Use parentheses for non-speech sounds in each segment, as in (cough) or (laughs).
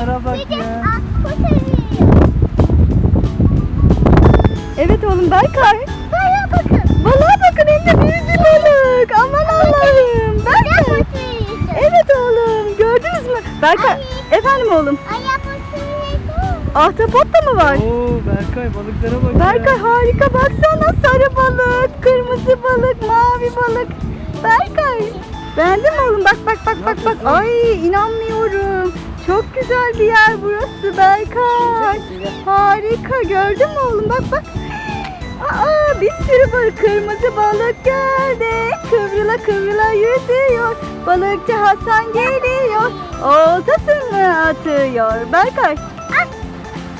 balıklara bak ya. Evet oğlum Berkay. Bana bakın. Balığa bakın hem de büyük bir balık. Aman Allah'ım. Berkay. Evet oğlum gördünüz mü? Berkay. Ay. Efendim oğlum. Ahtapot da mı var? Oo Berkay balıklara bak Berkay ya. harika baksana sarı balık, kırmızı balık, mavi balık. Berkay. Beğendin mi oğlum? Bak bak bak bak bak. Ay inanmıyorum. Çok güzel bir yer burası Berkay. Harika gördün mü oğlum? Bak bak. Aa bir sürü balık. Kırmızı balık geldi. Kıvrıla kıvrıla yüzüyor. Balıkçı Hasan geliyor. Oltasını atıyor. Berkay. Ah,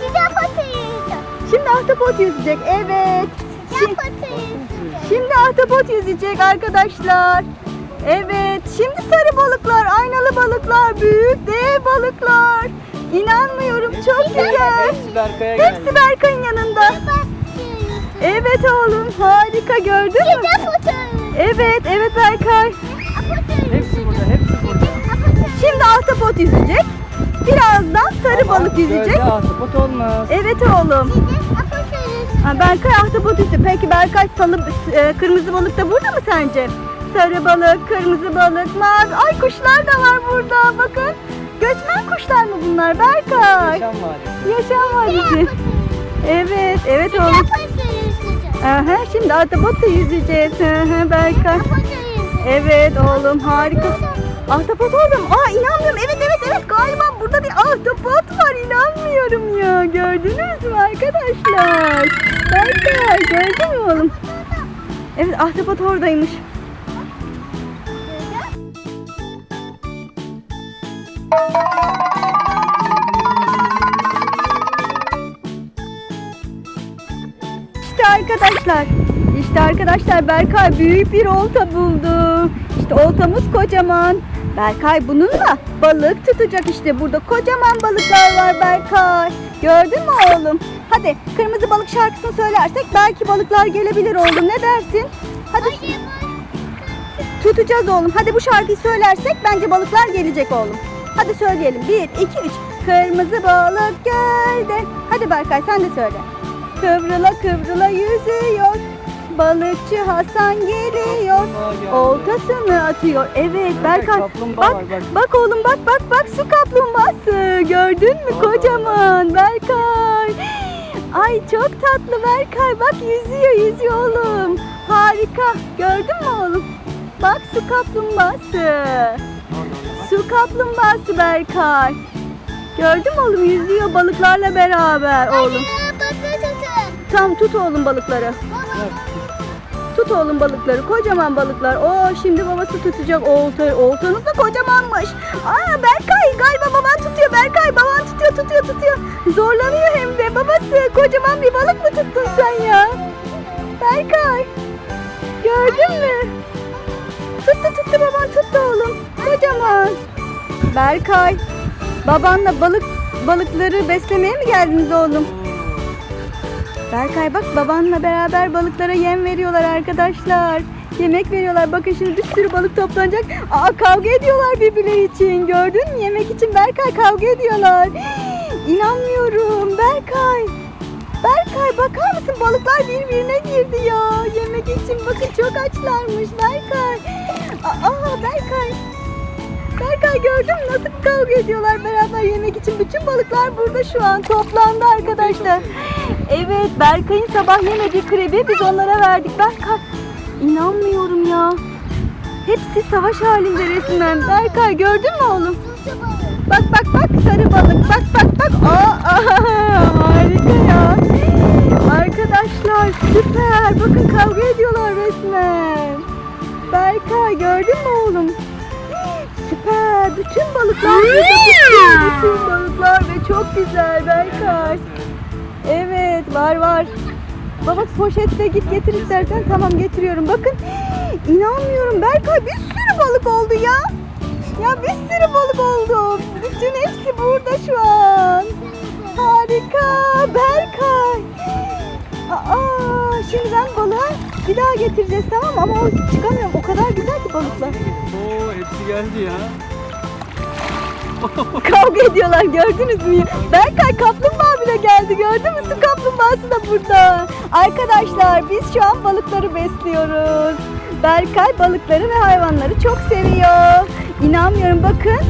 ahtapot arıyor. Şimdi ahtapot yüzecek. Evet. Şimdi, şimdi ahtapot yüzecek arkadaşlar. Evet. Şimdi sarı balıklar, aynalı balıklar, büyük dev balıklar. İnanmıyorum. Çok güzel. Hepsi Berkay'a geldi. Hepsi Berkay'ın yanında. Evet oğlum. Harika gördün mü? Evet, evet Berkay. Hepsi burada, hepsi burada. Şimdi ahtapot yüzecek. Birazdan sarı balık yüzecek. Gölde ahtapot olmaz. Evet oğlum. Ha, Berkay ahtapot yüzdü. Peki Berkay salı, e, kırmızı balık da burada mı sence? Sarı balık, kırmızı balık, mavi. Ay kuşlar da var burada. Bakın. Göçmen kuşlar mı bunlar Berkay? Yaşam vadisi. Yaşam vadisi. Evet, evet oğlum. Aha, şimdi ahtapot da yüzeceğiz. Hı, Berkay. Evet oğlum harika. Ahtapot orada mı? Aa inanmıyorum. Evet evet evet galiba burada bir ahtapot var. İnanmıyorum ya. Gördünüz mü arkadaşlar? Berkay gördün mü oğlum? Evet ahtapot oradaymış. İşte arkadaşlar. İşte arkadaşlar Berkay büyük bir olta buldu. İşte oltamız kocaman. Berkay bununla balık tutacak işte burada kocaman balıklar var Berkay. Gördün mü oğlum? Hadi kırmızı balık şarkısını söylersek belki balıklar gelebilir oğlum ne dersin? Hadi tutacağız oğlum. Hadi bu şarkıyı söylersek bence balıklar gelecek oğlum. Hadi söyleyelim. Bir, iki, üç. Kırmızı balık gölde. Hadi Berkay sen de söyle. Kıvrıla kıvrıla yüzüyor. Balıkçı Hasan geliyor. Oltasını atıyor. Evet Berkay, Bak, bak. oğlum bak bak bak su kaplumbağası. Gördün mü kocaman Berkay. Ay çok tatlı Berkay. Bak yüzüyor yüzüyor oğlum. Harika. Gördün mü oğlum? Bak su kaplumbağası. Su kaplumbağası Berkay. Gördün mü oğlum yüzüyor balıklarla beraber oğlum. Tam tut oğlum balıkları. Tut oğlum balıkları. Kocaman balıklar. Oo şimdi babası tutacak olta. Oltanız da kocamanmış. Aa Berkay galiba baban tutuyor. Berkay baban tutuyor tutuyor tutuyor. Zorlanıyor hem de. Babası kocaman bir balık mı tuttun sen ya? Berkay. Gördün mü? Tuttu tuttu baban tuttu oğlum. Kocaman. Berkay. Babanla balık balıkları beslemeye mi geldiniz oğlum? Berkay bak babanla beraber balıklara yem veriyorlar arkadaşlar. Yemek veriyorlar. Bakın şimdi bir sürü balık toplanacak. Aa kavga ediyorlar birbirleri için. Gördün mü? Yemek için Berkay kavga ediyorlar. (gasps) İnanmıyorum Berkay. Berkay bakar mısın? Balıklar birbirine girdi ya. Yemek için bakın çok açlarmış Berkay. Aa Berkay. Berkay gördün mü nasıl kavga ediyorlar beraber yemek için. Bütün balıklar burada şu an toplandı arkadaşlar. Evet Berkay'ın sabah yemediği krebi biz onlara verdik. Berkay inanmıyorum ya. Hepsi savaş halinde resmen. Berkay gördün mü oğlum? Bak bak bak sarı balık. Bak bak bak. Aa, aa, harika ya. Arkadaşlar süper. Bakın kavga ediyorlar resmen. Berkay gördün mü oğlum? Süper. Bütün balıklar burada. Bütün, bütün balıklar ve çok güzel Berkay. Evet var var. Baba poşette git getir istersen. Tamam getiriyorum. Bakın inanmıyorum Berkay bir sürü balık oldu ya. Ya bir sürü balık oldu. Bütün hepsi burada şu an. Harika Berkay. Aa, şimdi ben balığa bir daha getireceğiz tamam mı? Ama o çıkamıyorum. O kadar güzel ki balıklar. Oo hepsi geldi ya. (laughs) Kavga ediyorlar gördünüz mü? Berkay kaplumbağa bile geldi gördün mü? Su kaplumbağası da burada. Arkadaşlar biz şu an balıkları besliyoruz. Berkay balıkları ve hayvanları çok seviyor. İnanmıyorum bakın.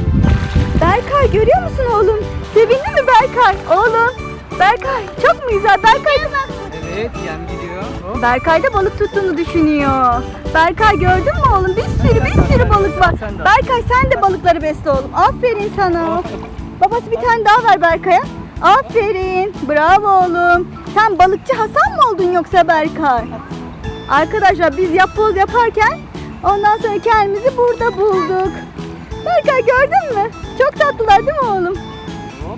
Berkay görüyor musun oğlum? Sevindi mi Berkay? Oğlum. Berkay çok mu güzel? Berkay Evet yem gidiyor. Hop. Berkay da balık tuttuğunu düşünüyor. Berkay gördün mü oğlum? Bir sürü bir sürü balık var. Sen de al. Berkay sen de balıkları besle oğlum. Aferin sana. Babası bir tane daha ver Berkay'a. Aferin. Bravo oğlum. Sen balıkçı Hasan mı oldun yoksa Berkay? Arkadaşlar biz yapboz yaparken ondan sonra kendimizi burada bulduk. Berkay gördün mü? Çok tatlılar değil mi oğlum?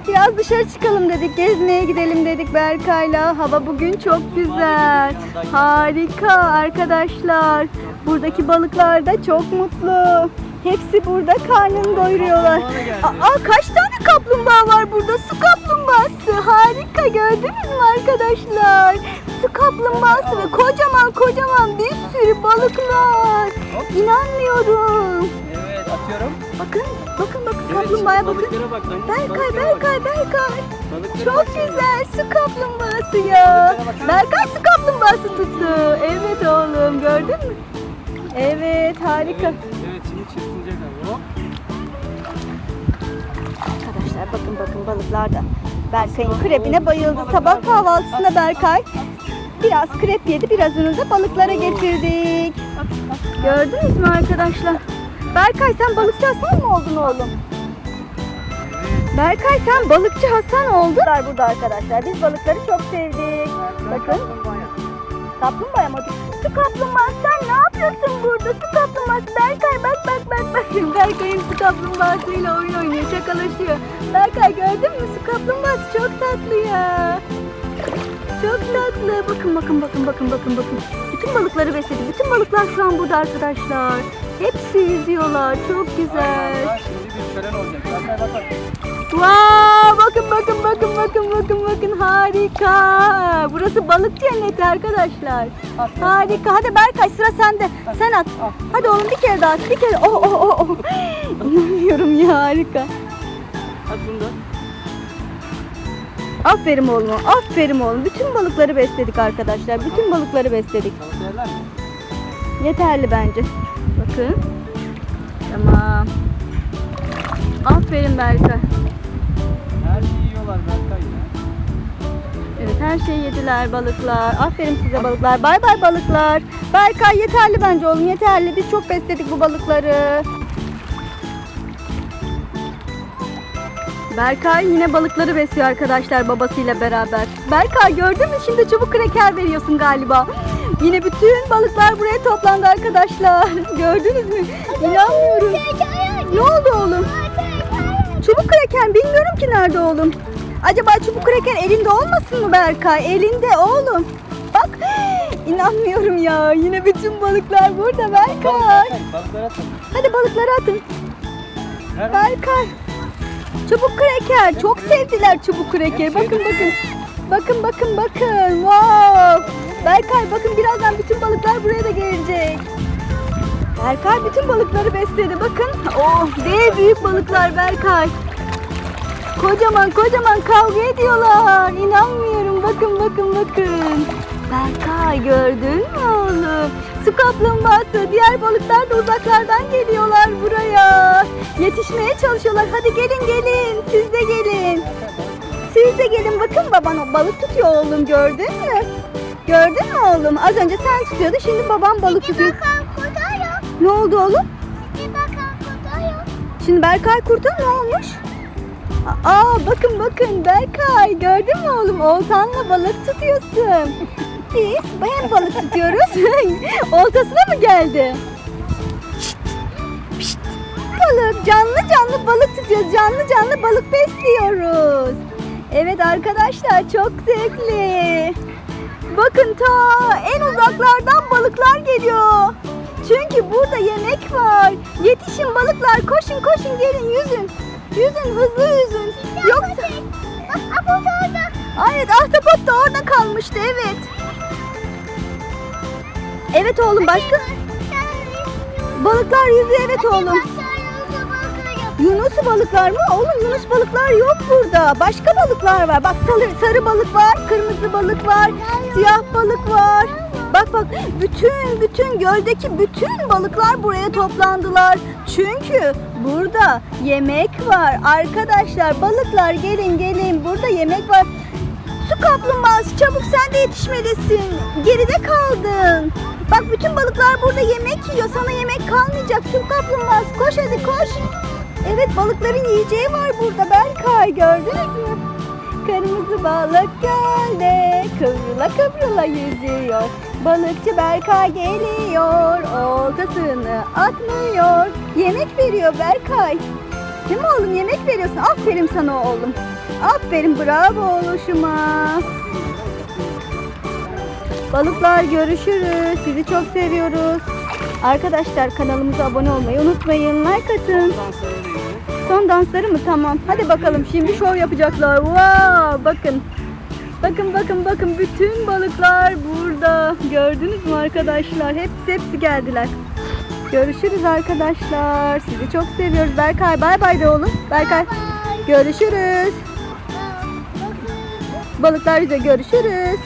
Biraz dışarı çıkalım dedik, gezmeye gidelim dedik Berkay'la. Hava bugün çok güzel. Harika arkadaşlar. Buradaki balıklar da çok mutlu. Hepsi burada karnını doyuruyorlar. Aa kaç tane kaplumbağa var burada? Su kaplumbağası. Harika gördünüz mü arkadaşlar? Su kaplumbağası ve kocaman kocaman bir sürü balıklar. İnanmıyorum. Atıyorum. Bakın, bakın bakın Evet, kaplumbağaya bakın. Bak. lan. Berkay. Berkay, Berkay. Balıklara Çok bak güzel su kaplumbağası ya. Berkay su kaplumbağası tuttu. Evet oğlum gördün mü? Evet harika. Evet, evet şimdi çırpınacak. Arkadaşlar bakın bakın balıklar da Berkay'ın krepine bayıldı. Sabah kahvaltısında Berkay biraz krep yedi. Birazını da balıklara getirdik. Gördünüz mü arkadaşlar? Berkay sen balıkçı Hasan mı oldun oğlum? Berkay sen balıkçı Hasan oldun. Burada arkadaşlar biz balıkları çok sevdik. Bakın kaplumbağa mı? Su kaplumbağası sen ne yapıyorsun burada? Su kaplumbağası Berkay bak bak bak bak. Berkay'ın su kaplumbağasıyla oyun oynuyor şakalaşıyor. Berkay gördün mü? Su kaplumbağası çok tatlı ya. Tatlı. Bakın bakın bakın bakın bakın bakın. Bütün balıkları besledi. Bütün balıklar şu an burada arkadaşlar. Hepsi yüzüyorlar. Çok güzel. Aynen, Şimdi bir şölen olacak. Bak bak bak. Wow, bakın bakın bakın bakın bakın bakın harika. Burası balık cenneti arkadaşlar. Harika. Hadi Berkay sıra sende. Sen at. Hadi oğlum bir kere daha at. Bir kere. Oh oh oh. oh. (laughs) İnanmıyorum ya harika. Hadi bunu da. Aferin oğlum. Aferin oğlum. Bütün balıkları besledik arkadaşlar. Bütün balıkları besledik. Yeterli bence. Bakın. Tamam. Aferin Berkay. Her şeyi yiyorlar Berkay ya. Evet her şeyi yediler balıklar. Aferin size balıklar. Bay bay balıklar. Berkay yeterli bence oğlum yeterli. Biz çok besledik bu balıkları. Berkay yine balıkları besliyor arkadaşlar babasıyla beraber. Berkay gördün mü şimdi çubuk kreker veriyorsun galiba. Yine bütün balıklar buraya toplandı arkadaşlar. (laughs) Gördünüz mü? İnanmıyorum. Ne oldu oğlum? Çubuk kreker bilmiyorum ki nerede oğlum. Acaba çubuk kreker elinde olmasın mı Berkay? Elinde oğlum. Bak (gasps) inanmıyorum ya. Yine bütün balıklar burada Berkay. Balıklara atın. Hadi balıkları atın. Berkay. Çubuk kreker. Çok sevdiler çubuk krekeri. Bakın bakın. Bakın bakın bakın. Wow. Berkay bakın birazdan bütün balıklar buraya da gelecek. Berkay bütün balıkları besledi. Bakın. Oh dev büyük balıklar Berkay. Kocaman kocaman kavga ediyorlar. İnanmıyorum. Bakın bakın bakın. Berkay gördün mü oğlum? Su kaplumbağası. Diğer balıklar da uzaklardan geliyorlar buraya. Yetişmeye çalışıyorlar. Hadi gelin gelin. Siz de gelin. Siz de gelin. Bakın baban o balık tutuyor oğlum. Gördün mü? Gördün mü oğlum? Az önce sen tutuyordun. Şimdi babam balık tutuyor. Ne oldu oğlum? Şimdi Berkay kurta ne olmuş? Aa bakın bakın Berkay gördün mü oğlum oltanla balık tutuyorsun. Biz hem balık tutuyoruz (laughs) oltasına mı geldi? Şşt, şşt. Balık canlı canlı balık tutuyoruz canlı canlı balık besliyoruz. Evet arkadaşlar çok zevkli. Bakın ta en uzaklardan balıklar geliyor. Çünkü burada yemek var. Yetişin balıklar koşun koşun gelin yüzün. Yüzün hızlı yüzün. Yoksa... Orada. Evet ahtapot da orada kalmıştı evet. Evet oğlum başka? Balıklar yüzüyor evet oğlum. Yunus balıklar mı? Oğlum Yunus balıklar yok burada. Başka balıklar var. Bak sarı, sarı balık var, kırmızı balık var, siyah balık var. Bak bak bütün bütün göldeki bütün balıklar buraya toplandılar. Çünkü burada yemek var. Arkadaşlar balıklar gelin gelin burada yemek var. Su kaplumbağası çabuk sen de yetişmelisin. Geride kaldın. Bak bütün balıklar burada yemek yiyor. Sana yemek kalmayacak. Su kaplumbağası koş hadi koş. Evet balıkların yiyeceği var burada Berkay gördünüz mü? Kırmızı balık gölde kıvrıla kıvrıla yüzüyor. Balıkçı Berkay geliyor, oltasını atmıyor. Yemek veriyor Berkay. Değil mi oğlum yemek veriyorsun? Aferin sana oğlum. Aferin bravo oğluşuma. Balıklar görüşürüz. Sizi çok seviyoruz. Arkadaşlar kanalımıza abone olmayı unutmayın. Like atın. Son dansları mı? Tamam. Hadi bakalım. Şimdi şov yapacaklar. Wow! Bakın. Bakın bakın bakın bütün balıklar burada. Gördünüz mü arkadaşlar? Hepsi hepsi geldiler. Görüşürüz arkadaşlar. Sizi çok seviyoruz. Berkay bay bay de oğlum. Berkay. Görüşürüz. Balıklar bize görüşürüz.